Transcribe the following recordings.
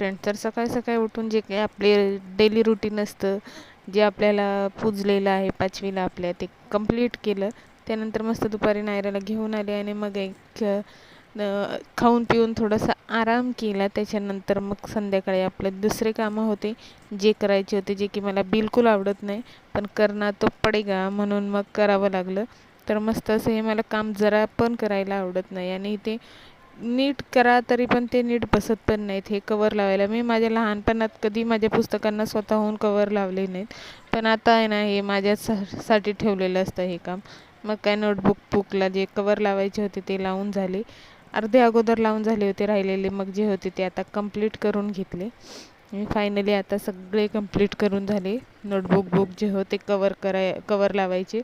Friend तर सकाळी सकाळी उठून जे काही आपले डेली रुटीन असतं जे आपल्याला पुजलेलं आहे पाचवीला आपल्या ते कंप्लीट केलं. त्यानंतर मस्त दुपारी नायराला घेऊन आले आणि मग एक खाऊन पिऊन थोडासा आराम केला. त्याच्यानंतर मग संध्याकाळी आपले दुसरे कामं होते. जे करायचे होते जे की मला बिलकुल आवडत नाही पण करणार तो पडेगा म्हणून मग करावं लागलं. तर मस्त असं हे मला काम जरा पण करायला आवडत नाही. आणि ते नीट करा तरी पण ते नीट बसत पण नाहीत हे कवर लावायला. मी माझ्या लहानपणात कधी माझ्या पुस्तकांना स्वतःहून कवर लावले नाहीत. पण आता आहे ना हे माझ्यासाठी ठेवलेलं असतं हे काम. मग काय नोटबुक बुकला जे कवर लावायचे होते ते लावून झाले. अर्धे अगोदर लावून झाले होते राहिलेले मग जे होते ते आता कंप्लीट करून घेतले. मी फायनली आता सगळे कंप्लीट करून झाले. नोटबुक बुक जे होते कवर कराय कवर लावायचे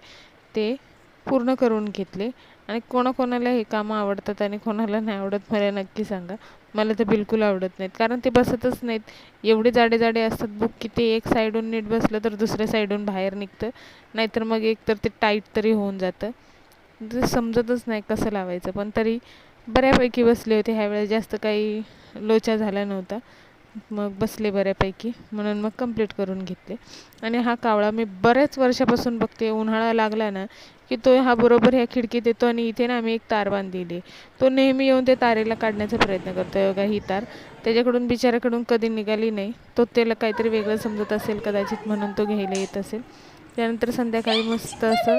ते पूर्ण करून घेतले. आणि कोणाकोणाला हे कामं आवडतात आणि कोणाला नाही आवडत मला नक्की सांगा. मला तर बिलकुल आवडत नाहीत. कारण ते बसतच नाहीत. एवढे जाडे जाडे असतात बुक की ते एक साईडून नीट बसलं तर दुसऱ्या साईडून बाहेर निघतं. नाहीतर मग एक तर ते टाईट तरी होऊन जातं. ते समजतच नाही कसं लावायचं. पण तरी बऱ्यापैकी बसले होते. ह्यावेळेस जास्त काही लोचा झाला नव्हता. मग बसले बऱ्यापैकी. म्हणून मग कंप्लीट करून घेतले. आणि हा कावळा मी बऱ्याच वर्षापासून बघते. उन्हाळा लागला ना की तो हा बरोबर ह्या खिडकीत येतो आणि इथे ना आम्ही एक तार बांधलेली तो नेहमी येऊन त्या तारेला काढण्याचा प्रयत्न करतो बघा ही तार. त्याच्याकडून बिचाऱ्याकडून कधी निघाली नाही. तो त्याला काहीतरी वेगळं समजत असेल कदाचित म्हणून तो घ्यायला येत असेल. त्यानंतर संध्याकाळी मस्त असं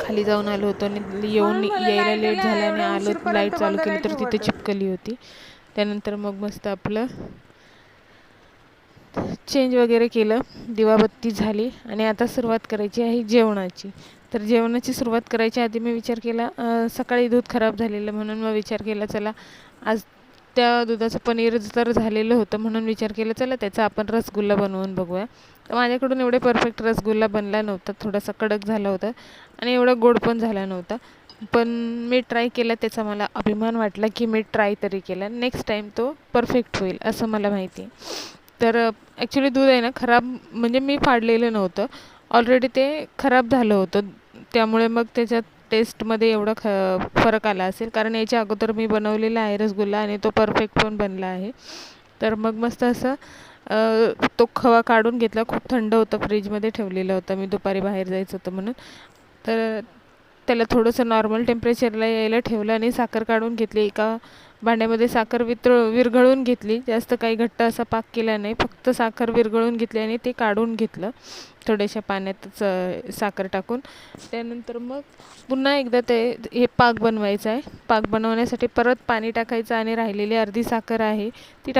खाली जाऊन आलो होतो आणि येऊन यायला लेट झाला आणि आलो लाइट चालू केली तर तिथे चिपकली होती. त्यानंतर मग मस्त आपलं चेंज वगैरे केलं. दिवाबत्ती झाली आणि आता सुरुवात करायची आहे जेवणाची. तर जेवणाची सुरुवात करायच्या आधी मी विचार केला सकाळी दूध खराब झालेलं म्हणून मग विचार केला चला आज त्या दुधाचं पनीर तर झालेलं होतं म्हणून विचार केला चला त्याचा आपण रसगुल्ला बनवून बघूया. तर माझ्याकडून एवढे परफेक्ट रसगुल्ला बनला नव्हता थोडासा कडक झाला होता आणि एवढा गोड पण झाला नव्हता. पण मी ट्राय केला त्याचा मला अभिमान वाटला की मी ट्राय तरी केला. नेक्स्ट टाईम तो परफेक्ट होईल असं मला माहिती. तर ॲक्च्युली दूध आहे ना खराब म्हणजे मी फाडलेलं नव्हतं. ऑलरेडी ते खराब झालं होतं. त्यामुळे मग त्याच्यात टेस्टमध्ये एवढा ख फरक आला असेल. कारण याच्या अगोदर मी बनवलेला आहे रसगुल्ला आणि तो परफेक्ट पण बनला आहे. तर मग मस्त असं तो खवा काढून घेतला. खूप थंड होतं फ्रीजमध्ये ठेवलेलं होतं. मी दुपारी बाहेर जायचं होतं म्हणून. तर त्याला थोडंसं नॉर्मल टेम्परेचरला यायला ठेवलं आणि साखर काढून घेतली. एका भांड्यामध्ये साखर वितळ विरघळून घेतली. जास्त काही घट्ट असा पाक केला नाही. फक्त साखर विरघळून घेतली आणि ते काढून घेतलं. थोड्याशा पाण्यातच साखर टाकून. त्यानंतर मग पुन्हा एकदा ते हे पाक बनवायचं आहे. पाक बनवण्यासाठी परत पाणी टाकायचं आणि राहिलेली अर्धी साखर आहे. ती